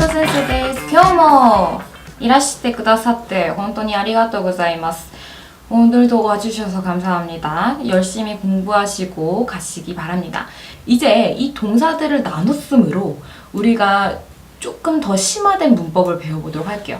ト先生です。今日もいらしてくださって本当にありがとうございます. 오늘도 와주셔서 감사합니다. 열심히 공부하시고 가시기 바랍니다. 이제 이 동사들을 나눠 쓰므로 우리가 조금 더 심화된 문법을 배워보도록 할게요.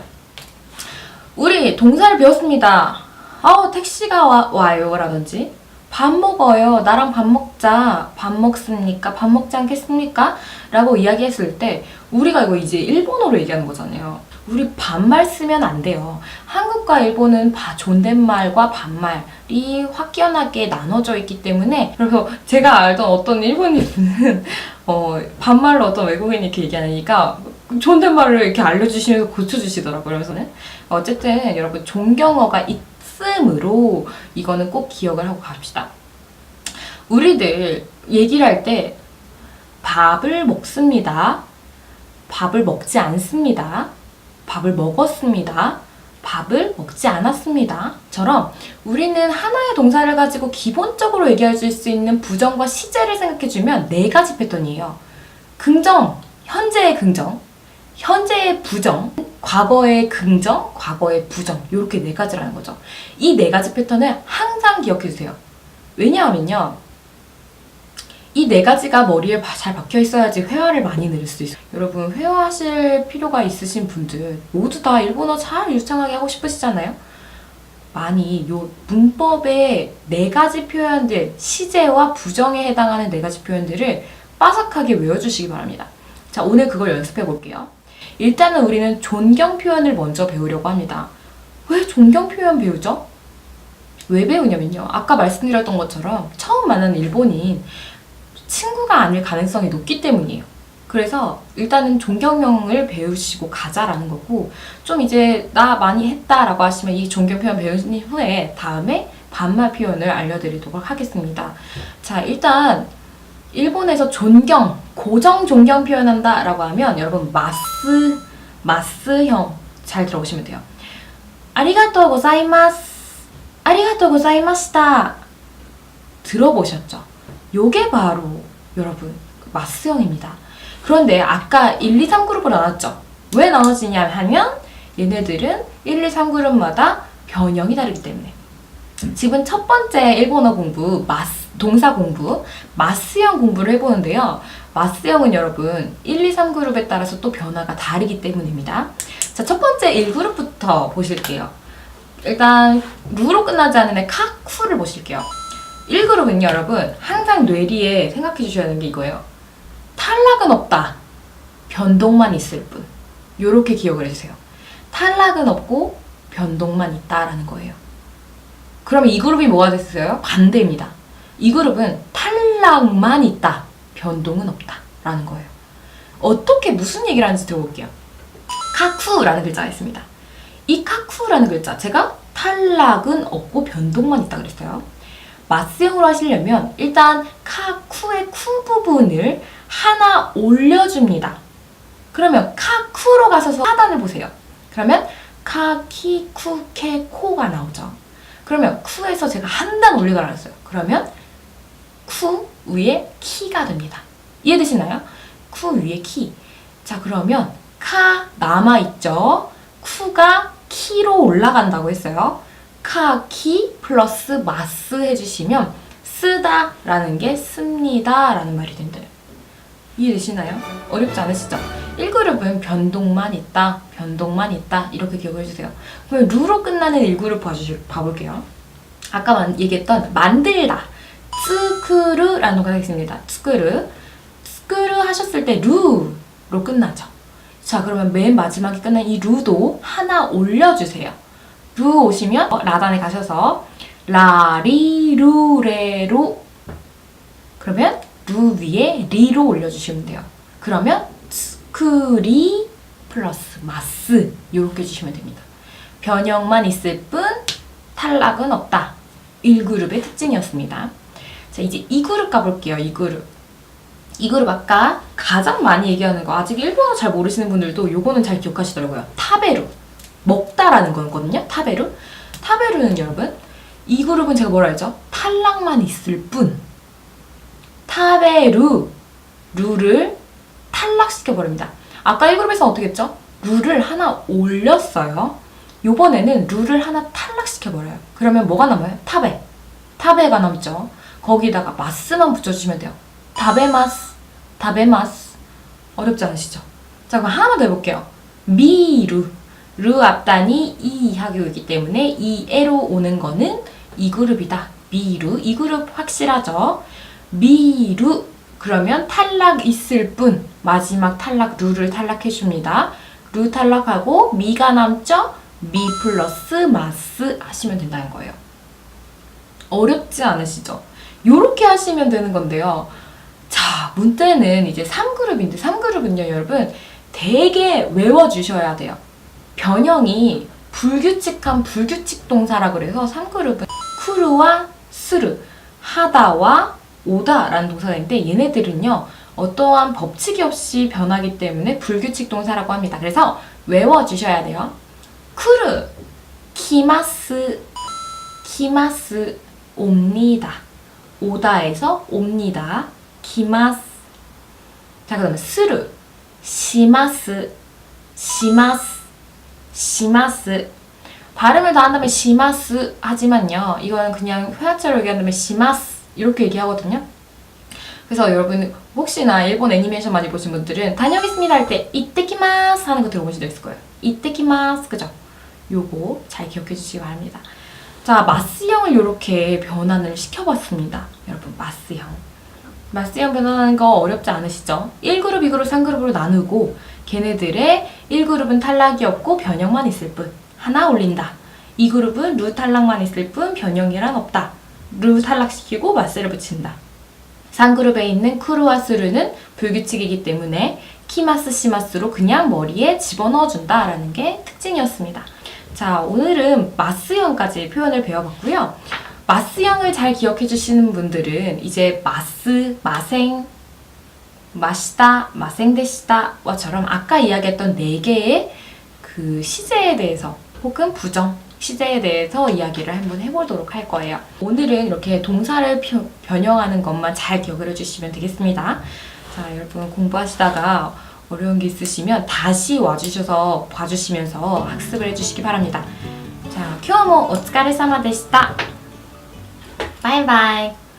우리 동사를 배웠습니다. 아, 택시가 와, 와요. 라든지, 밥 먹어요. 나랑 밥 먹자. 밥 먹습니까? 밥 먹지 않겠습니까? 라고 이야기했을 때, 우리가 이거 이제 일본어로 얘기하는 거잖아요. 우리 반말 쓰면 안 돼요. 한국과 일본은 바, 존댓말과 반말이 확연하게 나눠져 있기 때문에, 그래서 제가 알던 어떤 일본인 분은, 어, 반말로 어떤 외국인이 이렇게 얘기하니까, 존댓말을 이렇게 알려주시면서 고쳐주시더라고요. 그래서는. 어쨌든 여러분 존경어가 있 으므로 이거는 꼭 기억을 하고 갑시다. 우리들 얘기를 할 때 밥을 먹습니다. 밥을 먹지 않습니다. 밥을 먹었습니다. 밥을 먹지 않았습니다. 처럼 우리는 하나의 동사를 가지고 기본적으로 얘기할 수 있는 부정과 시제를 생각해주면 네 가지 패턴이에요. 긍정, 현재의 긍정, 현재의 부정, 과거의 긍정, 과거의 부정 이렇게 네 가지라는 거죠. 이 네 가지 패턴을 항상 기억해 주세요. 왜냐하면요. 이 네 가지가 머리에 바- 잘 박혀 있어야지 회화를 많이 늘릴 수 있어요. 여러분 회화하실 필요가 있으신 분들 모두 다 일본어 잘 유창하게 하고 싶으시잖아요. 많이 요 문법의 네 가지 표현들, 시제와 부정에 해당하는 네 가지 표현들을 빠삭하게 외워주시기 바랍니다. 자, 오늘 그걸 연습해 볼게요. 일단은 우리는 존경 표현을 먼저 배우려고 합니다. 왜 존경 표현 배우죠? 왜 배우냐면요. 아까 말씀드렸던 것처럼 처음 만나는 일본인 친구가 아닐 가능성이 높기 때문이에요. 그래서 일단은 존경명을 배우시고 가자라는 거고 좀 이제 나 많이 했다라고 하시면 이 존경 표현 배우신 후에 다음에 반말 표현을 알려드리도록 하겠습니다. 자 일단 일본에서 존경, 고정 존경 표현한다 라고 하면 여러분 마스, 마스형 잘 들어보시면 돼요. 아리가또 고자이마스, 아리가또 고자이마시다. 들어보셨죠? 요게 바로 여러분 마스형입니다. 그런데 아까 1, 2, 3그룹을 나눴죠? 왜 나눠지냐 하면 얘네들은 1, 2, 3그룹마다 변형이 다르기 때문에 지금 첫 번째 일본어 공부, 마스, 동사 공부, 마스형 공부를 해보는데요. 마스형은 여러분 1, 2, 3그룹에 따라서 또 변화가 다르기 때문입니다. 자, 첫 번째 1그룹부터 보실게요. 일단 루로 끝나지 않는 애 카쿠를 보실게요. 1그룹은요, 여러분 항상 뇌리에 생각해 주셔야 하는 게 이거예요. 탈락은 없다. 변동만 있을 뿐. 요렇게 기억을 해주세요. 탈락은 없고 변동만 있다라는 거예요. 그럼 이 그룹이 뭐가 됐어요? 반대입니다. 이 그룹은 탈락만 있다. 변동은 없다. 라는 거예요. 어떻게 무슨 얘기를 하는지 들어볼게요. 카쿠라는 글자가 있습니다. 이 카쿠라는 글자 제가 탈락은 없고 변동만 있다 그랬어요. 마스형으로 하시려면 일단 카쿠의 쿠 부분을 하나 올려줍니다. 그러면 카쿠로 가셔서 하단을 보세요. 그러면 카키 쿠케 코가 나오죠. 그러면 쿠에서 제가 한 단 올리더라 했어요. 그러면 쿠 위에 키가 됩니다. 이해되시나요? 쿠 위에 키. 자, 그러면 카 남아있죠? 쿠가 키로 올라간다고 했어요. 카 키 플러스 마스 해주시면 쓰다 라는 게 씁니다 라는 말이 된대요. 이해되시나요? 어렵지 않으시죠? 1그룹은 변동만 있다, 변동만 있다 이렇게 기억을 해주세요. 그러면 루로 끝나는 1그룹 봐주실, 봐볼게요. 아까 만, 얘기했던 만들다, 츠크르라는 거가 있습니다. 츠크르. 츠크르 하셨을 때 루로 끝나죠. 자 그러면 맨 마지막에 끝난 이 루도 하나 올려주세요. 루 오시면 어, 라단에 가셔서 라리루레로 그러면 루 위에 리로 올려주시면 돼요. 그러면 스크리 플러스 마스 이렇게 주시면 됩니다. 변형만 있을 뿐 탈락은 없다. 1그룹의 특징이었습니다. 자 이제 2그룹 가볼게요. 2그룹. 2그룹 아까 가장 많이 얘기하는 거 아직 일본어 잘 모르시는 분들도 요거는 잘 기억하시더라고요. 타베루. 먹다라는 거거든요. 타베루. 타베루는 여러분 이 그룹은 제가 뭐라 했죠? 탈락만 있을 뿐. 타베루 루를 탈락시켜 버립니다. 아까 1그룹에서 어떻게 했죠? 룰을 하나 올렸어요. 요번에는 룰을 하나 탈락시켜 버려요. 그러면 뭐가 남아요? 타베. 타베가 남죠. 거기다가 마스만 붙여주시면 돼요. 타베마스, 타베마스. 어렵지 않으시죠? 자, 그럼 하나만 더 해볼게요. 미루. 르 앞단이 이 하교이기 때문에 이 에로 오는 거는 이 그룹이다. 미루. 이 그룹 확실하죠? 미루. 그러면 탈락 있을 뿐. 마지막 탈락 루를 탈락해 줍니다. 루 탈락하고 미가 남죠? 미 플러스 마스 하시면 된다는 거예요. 어렵지 않으시죠? 요렇게 하시면 되는 건데요. 자, 문제는 이제 3그룹인데 3그룹은요, 여러분 되게 외워 주셔야 돼요. 변형이 불규칙한 불규칙 동사라 그래서 3그룹은 쿠르와 스르, 하다와 오다라는 동사가 있는데 얘네들은요, 어떠한 법칙이 없이 변하기 때문에 불규칙 동사라고 합니다. 그래서 외워 주셔야 돼요. 쿠르, 키마스, 키마스, 옵니다. 오다에서 옵니다. 키마스. 자, 그 다음에 스르, 시마스, 시마스, 시마스. 발음을 다 한다면 시마스 하지만요. 이거는 그냥 회화처럼 얘기한다면 시마스 이렇게 얘기하거든요. 그래서 여러분 혹시나 일본 애니메이션 많이 보신 분들은 다녀오겠습니다 할 때 이때키마스 하는 거 들어보신 적 있을 거예요. 이때키마스 그죠? 요거 잘 기억해 주시기 바랍니다. 자 마스형을 이렇게 변환을 시켜봤습니다. 여러분 마스형. 마스형 변환하는 거 어렵지 않으시죠? 1그룹, 2그룹, 3그룹으로 나누고 걔네들의 1그룹은 탈락이 없고 변형만 있을 뿐 하나 올린다. 2그룹은 루 탈락만 있을 뿐 변형이란 없다. 루 탈락시키고 마스를 붙인다. 3그룹에 있는 쿠르와 스르는 불규칙이기 때문에 키마스 시마스로 그냥 머리에 집어넣어준다라는 게 특징이었습니다. 자, 오늘은 마스형까지 표현을 배워봤고요. 마스형을 잘 기억해 주시는 분들은 이제 마스, 마생, 마시다, 마생데시다와처럼 아까 이야기했던 네 개의 그 시제에 대해서 혹은 부정, 시제에 대해서 이야기를 한번 해보도록 할 거예요. 오늘은 이렇게 동사를 표- 변형하는 것만 잘 기억을 해주시면 되겠습니다. 자, 여러분 공부하시다가 어려운 게 있으시면 다시 와주셔서 봐주시면서 학습을 해주시기 바랍니다. 자, 큐어모 오츠카레사마 데시타. 바이바이.